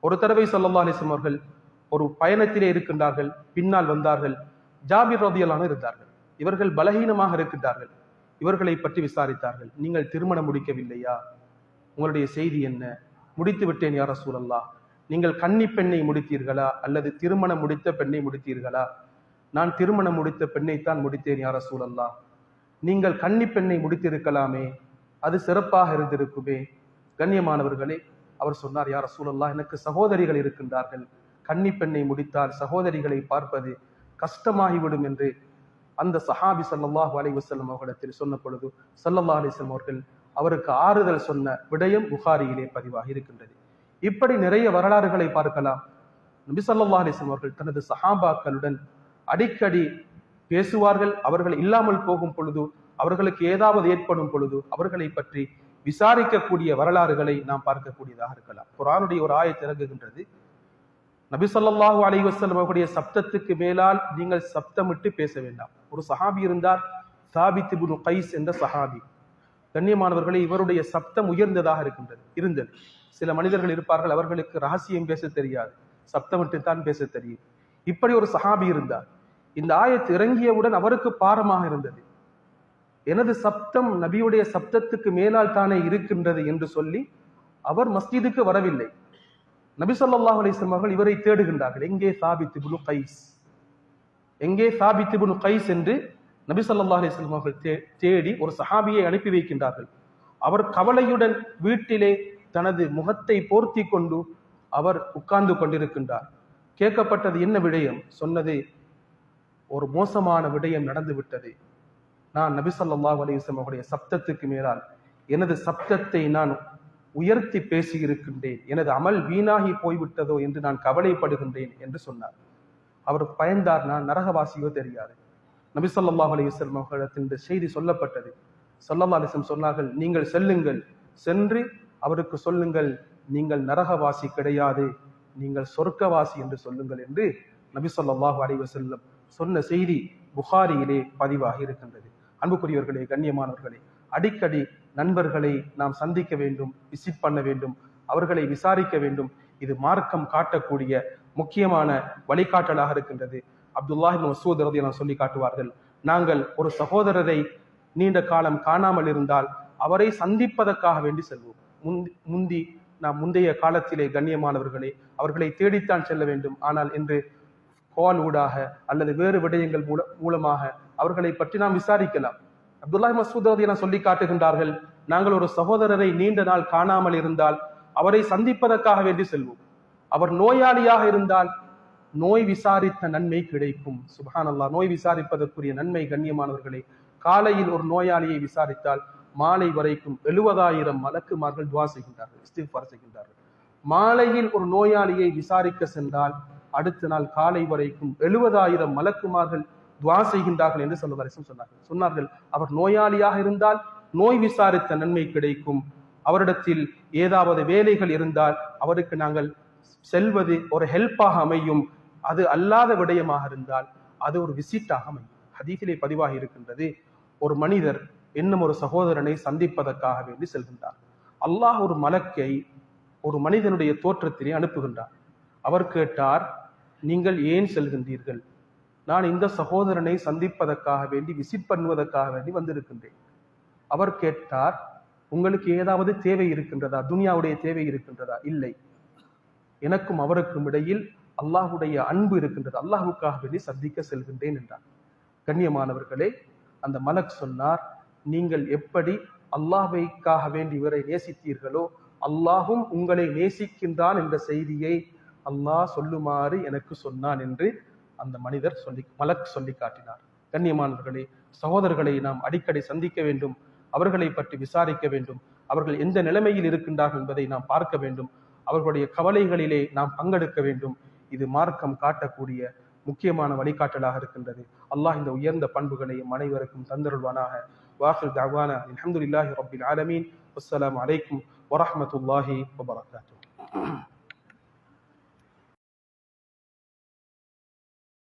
ஒரு தடவை சல்லல்லா அலிஸ்லம் அவர்கள் ஒரு பயணத்திலே இருக்கின்றார்கள் பின்னால் வந்தார்கள். ஜாபிர் ரதியலான இருந்தார்கள். இவர்கள் பலகீனமாக இருக்கின்றார்கள். இவர்களை பற்றி விசாரித்தார்கள். நீங்கள் திருமணம் முடிக்கவில்லையா? உங்களுடைய செய்தி என்ன? முடித்து விட்டேன் யார சூழல்லா நீங்கள் கன்னி பெண்ணை முடித்தீர்களா? அல்லது திருமணம் முடித்த பெண்ணை முடித்தீர்களா? நான் திருமணம் முடித்த பெண்ணைத்தான் முடித்தேன் யார சூழல்லா நீங்கள் கன்னி பெண்ணை முடித்திருக்கலாமே. அது சிறப்பாக இருந்திருக்குமே. கண்ணியமானவர்களே அவர் சொன்னார் யார் சூழல்லா எனக்கு சகோதரிகள் இருக்கின்றார்கள். கன்னி பெண்ணை முடித்தால் சகோதரிகளை பார்ப்பது கஷ்டமாகிவிடும் என்று அந்த சஹாபி சல்லாஹ் அலி வசல்லம் அவர்களிடத்தில் சொன்ன பொழுது சல்லல்லா அலிஸ்லம் அவர்கள் அவருக்கு ஆறுதல் சொன்ன விடயம் புகாரியிலே பதிவாகி இருக்கின்றது. இப்படி நிறைய வரலாறுகளை பார்க்கலாம். நபி சல்லா அலிஸ்லம் அவர்கள் தனது சஹாபாக்களுடன் அடிக்கடி பேசுவார்கள். அவர்கள் இல்லாமல் போகும் பொழுது அவர்களுக்கு ஏதாவது ஏற்படும் பொழுது அவர்களை பற்றி விசாரிக்கக்கூடிய வரலாறுகளை நாம் பார்க்கக்கூடியதாக இருக்கலாம். குரானுடைய ஒரு ஆயத் இறங்குகின்றது. நபி சொல்லாஹு அலி வசல்லம் சப்தத்துக்கு மேலால் நீங்கள் சப்தமிட்டு பேச வேண்டாம். ஒரு சஹாபி இருந்தார் சாபித் இப்னு கைஸ் என்ற சஹாபி. கண்ணியமானவர்களே இவருடைய சப்தம் உயர்ந்ததாக இருக்கின்றது. இருந்தது. சில மனிதர்கள் இருப்பார்கள் அவர்களுக்கு ரகசியம் பேச தெரியாது. சப்தமிட்டு தான் பேச தெரியும். இப்படி ஒரு சஹாபி இருந்தார். இந்த ஆயத்து இறங்கியவுடன் அவருக்கு பாரமாக இருந்தது. எனது சப்தம் நபியுடைய சப்தத்துக்கு மேலால் தானே இருக்கின்றது என்று சொல்லி அவர் மஸ்ஜிதுக்கு வரவில்லை. நபி சொல்லாஹ் அலிஸ்லாம் அவர்கள் இவரை தேடுகின்றார்கள். எங்கே சாபித்து புனு கைஸ்? எங்கே சாபித்து புனு கைஸ் என்று நபி சொல்லாஹ் அலிஸ்லாம் அவர்கள் தேடி ஒரு சஹாபியை அனுப்பி வைக்கின்றார்கள். அவர் கவலையுடன் வீட்டிலே தனது முகத்தை போர்த்தி கொண்டு அவர் உட்கார்ந்து கொண்டிருக்கின்றார். கேட்கப்பட்டது என்ன விடயம்? சொன்னது ஒரு மோசமான விடயம் நடந்துவிட்டது. நான் நபி சொல்லாஹ் அலிஸ்லாம் அவருடைய சப்தத்துக்கு மேலால் எனது சப்தத்தை நான் உயர்த்தி பேசி இருக்கின்றேன் எனது அமல் வீணாகி போய்விட்டதோ என்று நான் கவலைப்படுகின்றேன் என்று சொன்னார். அவர் பயந்தார் நான் நரகவாசியோ தெரியாது. நபி சொல்லாஹ் அவர்களிடத்தில் இந்த செய்தி சொல்லப்பட்டது. சொல்லல்லா அலிஸ்லம் சொன்னார்கள் நீங்கள் செல்லுங்கள். சென்று அவருக்கு சொல்லுங்கள் நீங்கள் நரகவாசி கிடையாது. நீங்கள் சொர்க்கவாசி என்று சொல்லுங்கள் என்று நபி சொல்லாஹு அலிவசல்லம் சொன்ன செய்தி புகாரியிலே பதிவாகி இருக்கின்றது. அன்புக்குரியவர்களே கண்ணியமானவர்களே அடிக்கடி நண்பர்களை நாம் சந்திக்க வேண்டும் விசிட் பண்ண வேண்டும் அவர்களை விசாரிக்க வேண்டும். இது மார்க்கம் காட்டக்கூடிய முக்கியமான வழிகாட்டலாக இருக்கின்றது. அப்துல்லாஹி மசூத் ரதி சொல்லி காட்டுவார்கள் நாங்கள் ஒரு சகோதரரை நீண்ட காலம் காணாமல் இருந்தால் அவரை சந்திப்பதற்காக வேண்டி செல்வோம். முந்தி முந்தி நாம் முந்தைய காலத்திலே கண்ணியமானவர்களே அவர்களை தேடித்தான் செல்ல வேண்டும். ஆனால் இன்று கால் ஊடாக அல்லது வேறு விடயங்கள் மூல மூலமாக அவர்களை பற்றி நாம் விசாரிக்கலாம். அப்துல்லாஹ் மசூத் ரதி சொல்லி காட்டுகின்றார்கள் நாங்கள் ஒரு சகோதரரை நீண்ட நாள் காணாமல் இருந்தால் அவரை சந்திப்பதற்காக வேண்டி செல்வோம். அவர் நோயாளியாக இருந்தால் நோய் விசாரித்த நன்மை கிடைக்கும். சுபான் அல்லா நோய் விசாரிப்பதற்குரிய நன்மை கண்ணியமானவர்களே காலையில் ஒரு நோயாளியை விசாரித்தால் மாலை வரைக்கும் எழுபதாயிரம் மலக்குமார்கள் துவா செய்கின்றார்கள் செய்கின்றார்கள். மாலையில் ஒரு நோயாளியை விசாரிக்க சென்றால் அடுத்த நாள் காலை வரைக்கும் எழுபதாயிரம் மலக்குமார்கள் துவா செய்கின்றார்கள் என்று சொல்லுவாரிசம் சொன்னார்கள். சொன்னார்கள் அவர் நோயாளியாக இருந்தால் நோய் விசாரித்த நன்மை கிடைக்கும். அவரிடத்தில் ஏதாவது வேலைகள் இருந்தால் அவருக்கு நாங்கள் செல்வது ஒரு ஹெல்ப்பாக அமையும். அது அல்லாத விடயமாக இருந்தால் அது ஒரு விசிட்டாக அமையும். ஹதீஃபிலே பதிவாக இருக்கின்றது ஒரு மனிதர் இன்னும் ஒரு சகோதரனை சந்திப்பதற்காக வேண்டி செல்கின்றார். அல்லாஹ் ஒரு மலக்கை ஒரு மனிதனுடைய தோற்றத்திலே அனுப்புகின்றார். அவர் கேட்டார் நீங்கள் ஏன் செல்கின்றீர்கள்? நான் இந்த சகோதரனை சந்திப்பதற்காக வேண்டி விசிட் பண்ணுவதற்காக வேண்டி வந்திருக்கின்றேன். அவர் கேட்டார் உங்களுக்கு ஏதாவது தேவை இருக்கின்றதா? துனியாவுடைய தேவை இருக்கின்றதா? இல்லை. எனக்கும் அவருக்கும் இடையில் அல்லாஹுடைய அன்பு இருக்கின்றது. அல்லாஹுக்காக வேண்டி சந்திக்க செல்கின்றேன் என்றார். கண்ணியமானவர்களே அந்த மலக் சொன்னார் நீங்கள் எப்படி அல்லாஹைக்காக வேண்டி இவரை நேசித்தீர்களோ அல்லாஹும் உங்களை நேசிக்கின்றான் என்ற செய்தியை அல்லாஹ் சொல்லுமாறு எனக்கு சொன்னான் என்று அந்த மனிதர் சொல்லி மலக் சொல்லி காட்டினார். கண்ணியமானவர்களே சகோதரர்களை நாம் அடிக்கடி சந்திக்க வேண்டும் அவர்களை பற்றி விசாரிக்க வேண்டும் அவர்கள் எந்த நிலைமையில் இருக்கின்றார்கள் என்பதை நாம் பார்க்க வேண்டும் அவர்களுடைய கவலைகளிலே நாம் பங்கெடுக்க வேண்டும். இது மார்க்கம் காட்டக்கூடிய முக்கியமான வழிகாட்டலாக இருக்கின்றது. அல்லாஹ் இந்த உயர்ந்த பண்புகளையும் அனைவருக்கும் தந்தருள்வானாக. வாஹில் தவானா அலமதுல்லாஹி ரபில் ஆலமீன். அஸ்ஸலாமு அலைக்கும் வபரகாத்து